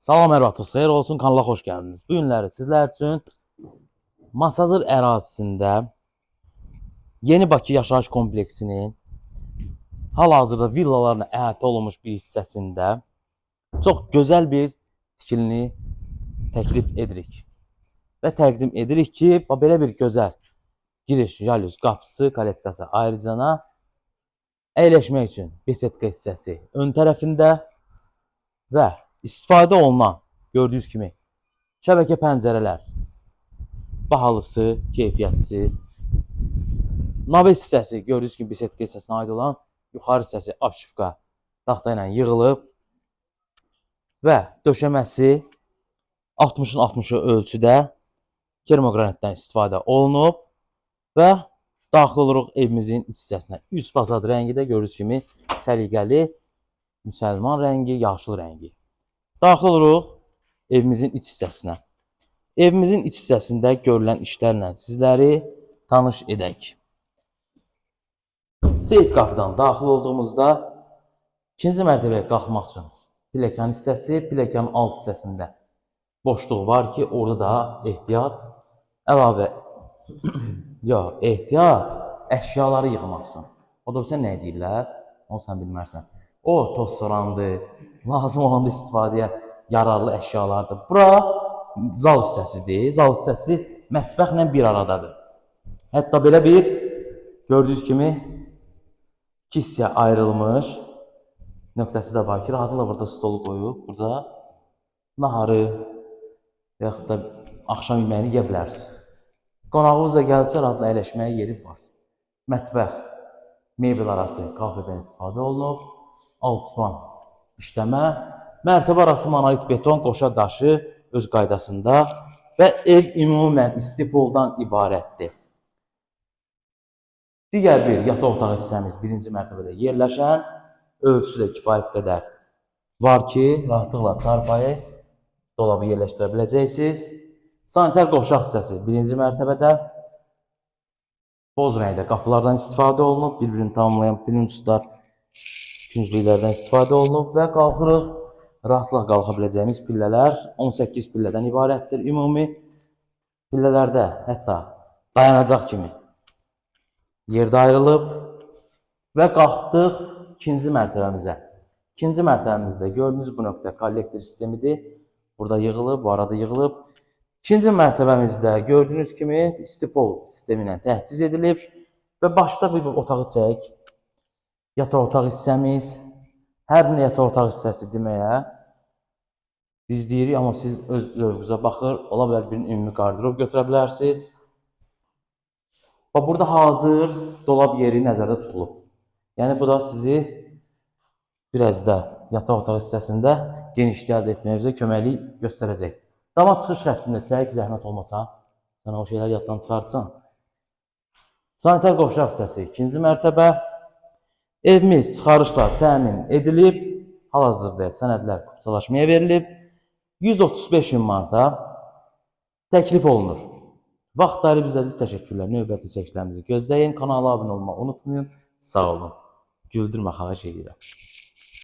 Salam hər vaxtınız xeyir olsun, kanala xoş gəldiniz. Bu günləri sizlər üçün Masazır ərazisində Yeni Bakı yaşayış kompleksinin hal-hazırda villalarla əhatə olunmuş bir hissəsində çox gözəl bir tikilini təklif edirik. Və təqdim edirik ki, belə bir gözəl giriş, jalüz, qapısı, kaletkası ayrıcana əyləşmək üçün besetka hissəsi ön tərəfində və istifadə olunan gördüyünüz kimi şəbəkə pəncərələr bahalısı, keyfiyyətlisi naves hissəsi gördüyünüz kimi besetka hissəsinə aid olan yuxarı hissəsi abşifka taxta ilə yığılıb və döşəməsi 60-ın 60-ı ölçüdə kermogranitdən istifadə olunub və daxil oluruq evimizin iç hissəsinə. Üst fasad rəngi də gördüyünüz kimi səliqəli müsəlman rəngi, yaşıl rəngi. Daxil oluruq evimizin iç hissəsinə. Evimizin iç hissəsində görülən işlərlə sizləri tanış edək. Seyf qapıdan daxil olduğumuzda ikinci mərtəbəyə qalxmaq üçün pilləkən hissəsi, pilləkənin alt hissəsində boşluq var ki, orada da ehtiyat əlavə yox, ehtiyat əşyaları yığmaq üçün. O da sən nə deyirlər? Onu sən bilmərsən. O toz sorandı, lazım olanda istifadəyə yararlı əşyalardır. Bura zal hissəsidir. Zal hissəsi mətbəxlə bir aradadır. Hətta belə bir gördüyünüz kimi iki ayrılmış nöqtəsi də var ki, rahatlıqla burada stolu qoyub, burada naharı və yaxud da axşam yeməyini yeyə bilərsiniz. Qonağınız da gəlsə rahatla əyləşməyə yeri var. Mətbəx, mebel arası kafedən istifadə olunub, alçıpan işləmə, mərtəbə arası monolit beton qoşa daşı öz qaydasında və ev ümumən istipoldan ibarətdir. Digər bir yataq otağı hissəmiz birinci mərtəbədə yerləşən, ölçüsü də kifayət qədər var ki, rahatlıqla çarpayı, dolabı yerləşdirə biləcəksiniz. Sanitar qovşaq hissəsi birinci mərtəbədə boz rəngdə qapılardan istifadə olunub, bir-birini tamamlayan plyumslar, künclüklərdən istifadə olunub və qalxırıq. Rahatlıqla qalxa biləcəyimiz pillələr 18 pillədən ibarətdir. Ümumi pillələrdə hətta dayanacaq kimi yerdə ayrılıb və qalxdıq ikinci mərtəbəmizə. İkinci mərtəbəmizdə gördüyünüz bu nöqtə kollektor sistemidir. Burada yığılıb, bu arada yığılıb. İkinci mərtəbəmizdə gördüyünüz kimi istipol sistemi ilə təchiz edilib və başda bir otağı çək. Yataq otaq hissəmiz. Hər bir yataq otaq hissəsi deməyə biz deyirik, amma siz öz zövqünüzə baxır, ola bilər birinin ümumi qardırob götürə bilərsiniz. Bax burada hazır dolab yeri nəzərdə tutulub. Yəni bu da sizi biraz da yataq otaq hissəsində genişlik əldə etməyinizə köməklik göstərəcək. Dama çıxış xəttində çək, zəhmət olmasa, sən o şeyləri yaddan çıxartsan. Sanitar qovşaq hissəsi, ikinci mərtəbə. Evimiz çıxarışla təmin edilib, hal-hazırda sənədlər kupçalaşmaya verilib. 135 min manata təklif olunur. Vaxt ayırıb bizə təşəkkürlər. Növbəti çəklərimizi gözləyin. Kanala abunə olmağı unutmayın. Sağ olun. Güldürmə xahiş edirəm.